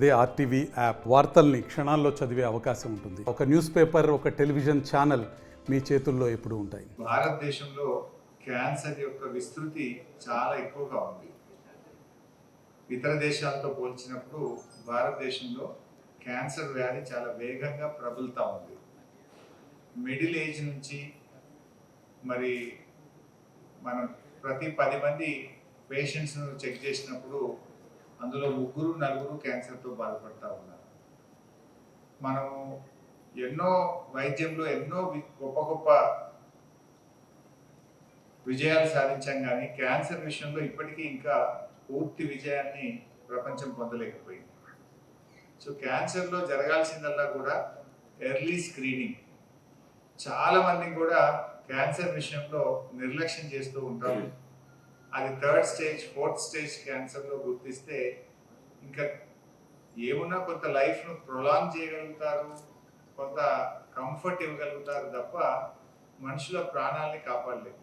అదే RTV app వార్తల్ని క్షణాల్లో చదివే అవకాశం ఉంటుంది. ఒక న్యూస్ పేపర్ ఒక టెలివిజన్ ఛానల్ మీ చేతుల్లో ఎప్పుడు ఉంటాయి. భారతదేశంలో క్యాన్సర్ యొక్క విస్తృతి చాలా ఎక్కువగా ఉంది. ఇతర దేశాలతో పోల్చినప్పుడు భారతదేశంలో క్యాన్సర్ వ్యాధి చాలా వేగంగా ప్రబలుతూ ఉంది. మిడిల్ ఏజ్ నుంచి మరి మనం ప్రతి పది మంది పేషెంట్స్ను చెక్ చేసినప్పుడు అందులో ముగ్గురు నలుగురు క్యాన్సర్తో బాధపడతా ఉన్నారు. మనం ఎన్నో వైద్యంలో ఎన్నో గొప్ప గొప్ప విజయాలు సాధించాం కానీ క్యాన్సర్ విషయంలో ఇప్పటికీ ఇంకా పూర్తి విజయాన్ని ప్రపంచం పొందలేకపోయింది. సో క్యాన్సర్లో జరగాల్సిందల్లా కూడా ఎర్లీ స్క్రీనింగ్. చాలా మంది కూడా క్యాన్సర్ విషయంలో నిర్లక్ష్యం చేస్తూ ఉంటారు. అది థర్డ్ స్టేజ్ ఫోర్త్ స్టేజ్ క్యాన్సర్లో గుర్తిస్తే ఇంకా ఏమున్నా కొంత లైఫ్ను ప్రొలాంగ్ చేయగలుగుతారు కొంత కంఫర్ట్ ఇవ్వగలుగుతారు తప్ప మనుషుల ప్రాణాలని కాపాడలేదు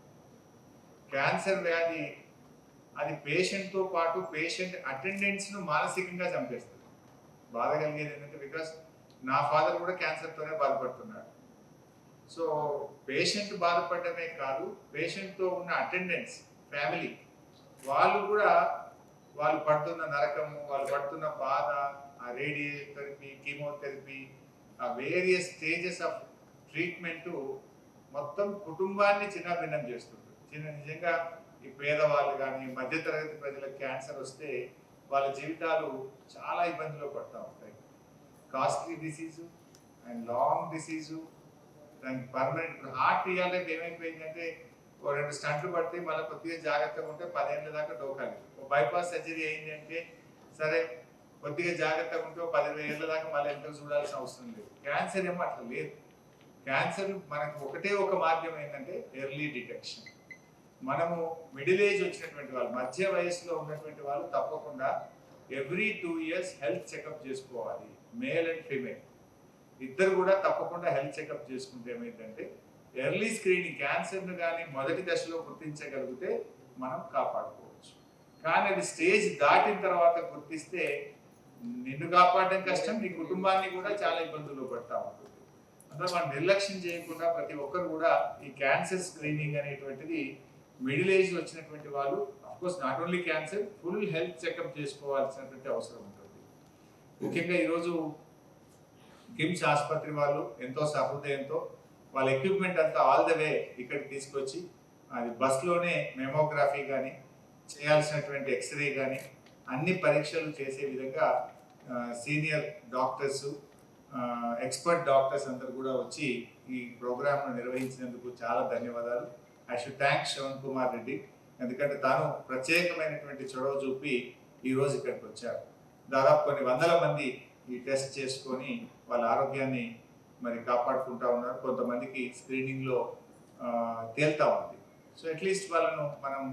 క్యాన్సర్ వ్యాధి అది పేషెంట్తో పాటు పేషెంట్ అటెండెన్స్ను మానసికంగా చంపేస్తుంది. బాధ కలిగేది ఏంటంటే బికాస్ నా ఫాదర్ కూడా క్యాన్సర్తోనే బాధపడుతున్నాడు. సో పేషెంట్ బాధపడమే కాదు పేషెంట్తో ఉన్న అటెండెన్స్ ఫ్యామిలీ. వాళ్ళు కూడా వాళ్ళు పడుతున్న నరకము వాళ్ళు పడుతున్న బాధ ఆ రేడియోథెరపీ కీమోథెరపీ ఆ వేరియస్ స్టేజెస్ ఆఫ్ ట్రీట్మెంట్ మొత్తం కుటుంబాన్ని చిన్నభిన్నం చేస్తుంటుంది చిన్న నిజంగా ఈ పేదవాళ్ళు కానీ మధ్యతరగతి ప్రజలకు క్యాన్సర్ వస్తే వాళ్ళ జీవితాలు చాలా ఇబ్బందులు పడుతూ ఉంటాయి. Costly disease and long disease దానికి పర్మనెంట్ ఇప్పుడు హార్ట్ ఇవ్వాలంటే ఏమైపోయిందంటే ఓ రెండు స్టంట్లు పడితే మళ్ళీ కొద్దిగా జాగ్రత్తగా ఉంటే పదేళ్ళ దాకా డోకాలి. బైపాస్ సర్జరీ అయింది అంటే సరే కొద్దిగా జాగ్రత్తగా ఉంటే పదిహేను ఏళ్ళ దాకా మళ్ళీ ఎంతో చూడాల్సిన అవసరం లేదు. క్యాన్సర్ ఏమో అట్లా లేదు. క్యాన్సర్ మనకు ఒకటే ఒక మార్గం ఏంటంటే ఎర్లీ డిటెక్షన్. మనము మిడిల్ ఏజ్ వచ్చినటువంటి వాళ్ళు మధ్య వయసులో ఉన్నటువంటి వాళ్ళు తప్పకుండా every two years health checkup చేసుకోవాలి మేల్ అండ్ ఫీమేల్. ఇద్దరు కూడా తప్పకుండా హెల్త్ చెకప్ చేసుకుంటే ఏమైందంటే ఎర్లీ స్క్రీనింగ్ క్యాన్సర్ను కానీ మొదటి దశలో గుర్తించగలిగితే మనం కాపాడుకోవచ్చు. కానీ అది స్టేజ్ దాటిన తర్వాత గుర్తిస్తే నిన్ను కాపాడడం కష్టం నీ కుటుంబాన్ని కూడా చాలా ఇబ్బందులు పడతా ఉంటుంది. అందులో మనం నిర్లక్ష్యం చేయకుండా ప్రతి ఒక్కరు కూడా ఈ క్యాన్సర్ స్క్రీనింగ్ అనేటువంటిది మిడిల్ ఏజ్ వచ్చినటువంటి వాళ్ళు of course not only cancer full health checkup చేసుకోవాల్సినటువంటి అవసరం ఉంటుంది. ముఖ్యంగా ఈరోజు కిమ్స్ ఆసుపత్రి వాళ్ళు ఎంతో సహృదయంతో వాళ్ళ ఎక్విప్మెంట్ అంతా ఆల్ ద వే ఇక్కడికి తీసుకొచ్చి అది బస్లోనే మెమోగ్రఫీ కానీ చేయాల్సినటువంటి ఎక్స్రే కానీ అన్ని పరీక్షలు చేసే విధంగా సీనియర్ డాక్టర్స్ ఎక్స్పర్ట్ డాక్టర్స్ అందరు కూడా వచ్చి ఈ ప్రోగ్రామ్ను నిర్వహించినందుకు చాలా ధన్యవాదాలు. I should thank Shravan Kumar Reddy ఎందుకంటే తాను ప్రత్యేకమైనటువంటి చొరవ చూపి ఈరోజు ఇక్కడికి వచ్చారు. దాదాపు కొన్ని వందల మంది ఈ టెస్ట్ చేసుకొని వాళ్ళ ఆరోగ్యాన్ని మరి కాపాడుకుంటా ఉన్నారు. కొంతమందికి స్క్రీనింగ్లో తేల్తా ఉంది. సో అట్లీస్ట్ వాళ్ళను మనం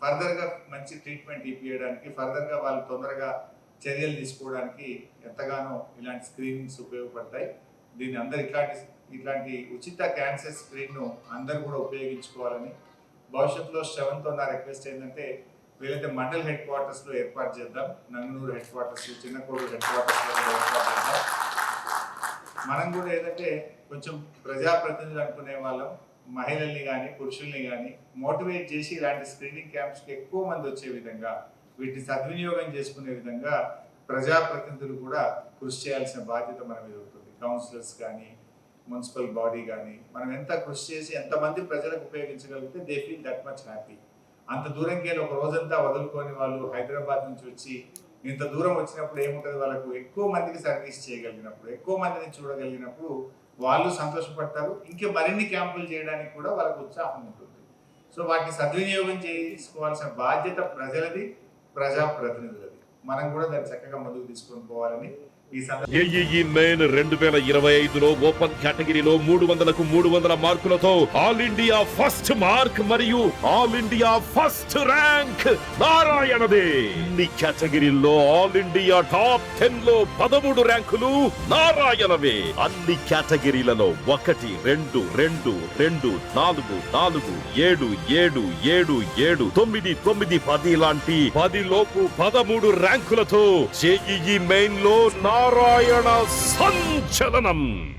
ఫర్దర్గా మంచి ట్రీట్మెంట్ ఇప్పించడానికి ఫర్దర్గా వాళ్ళు తొందరగా చర్యలు తీసుకోవడానికి ఎంతగానో ఇలాంటి స్క్రీనింగ్స్ ఉపయోగపడతాయి. దీన్ని అందరు ఇట్లాంటి ఇట్లాంటి ఉచిత క్యాన్సర్ స్క్రీన్ను అందరు కూడా ఉపయోగించుకోవాలని భవిష్యత్తులో శ్రవంతో నా రిక్వెస్ట్ ఏంటంటే వీలైతే మండల్ హెడ్ క్వార్టర్స్లో ఏర్పాటు చేద్దాం. నంగనూరు హెడ్ క్వార్టర్స్ చిన్నకోడూరు హెడ్ క్వార్టర్స్లో ఏర్పాటు చేద్దాం. మనం కూడా ఏంటంటే కొంచెం ప్రజాప్రతినిధులు అనుకునే వాళ్ళం. మహిళల్ని కానీ పురుషుల్ని కానీ మోటివేట్ చేసి ఇలాంటి స్క్రీనింగ్ క్యాంప్స్కి ఎక్కువ మంది వచ్చే విధంగా వీటిని సద్వినియోగం చేసుకునే విధంగా ప్రజాప్రతినిధులు కూడా కృషి చేయాల్సిన బాధ్యత మన మీద ఉంటుంది. కౌన్సిలర్స్ కానీ మున్సిపల్ బాడీ కానీ మనం ఎంత కృషి చేసి ఎంతమంది ప్రజలకు ఉపయోగించగలిగితే they feel that much happy అంత దూరంకి ఒక రోజంతా వదులుకొని వాళ్ళు హైదరాబాద్ నుంచి వచ్చి ఇంత దూరం వచ్చినప్పుడు ఏముంటుంది? వాళ్ళకు ఎక్కువ మందికి సర్వీస్ చేయగలిగినప్పుడు ఎక్కువ మందిని చూడగలిగినప్పుడు వాళ్ళు సంతోషపడతారు. ఇంకా మరిన్ని క్యాంపులు చేయడానికి కూడా వాళ్ళకు ఉత్సాహం ఉంటుంది. సో వాటిని సద్వినియోగం చేసుకోవాల్సిన బాధ్యత ప్రజలది ప్రజాప్రతినిధులది. మనం కూడా దాన్ని చక్కగా ముందుకు తీసుకొని పోవాలని ఏఈఈ మెయిన్ రెండు వేల ఇరవై ఐదులో ఓపెన్ కేటగిరీలో మూడు వందలకు మూడు వందల మార్కులతో ఆల్ ఇండియా ఫస్ట్ మార్క్ మరియు ఆల్ ఇండియా ఫస్ట్ ర్యాంక్ నారాయణదే. ఇన్ని కేటగిరీల్లో ఆల్ ఇండియా టాప్ టెన్లో పదమూడు ర్యాంకులు నారాయణవే. అన్ని కేటగిరీలలో ఒకటి రెండు రెండు రెండు నాలుగు నాలుగు ఏడు ఏడు ఏడు ఏడు తొమ్మిది తొమ్మిది పది లాంటి పది లోపు పదమూడు ర్యాంకులతో జేఈఈ మెయిన్లో நாராயண சஞ்சலனம்.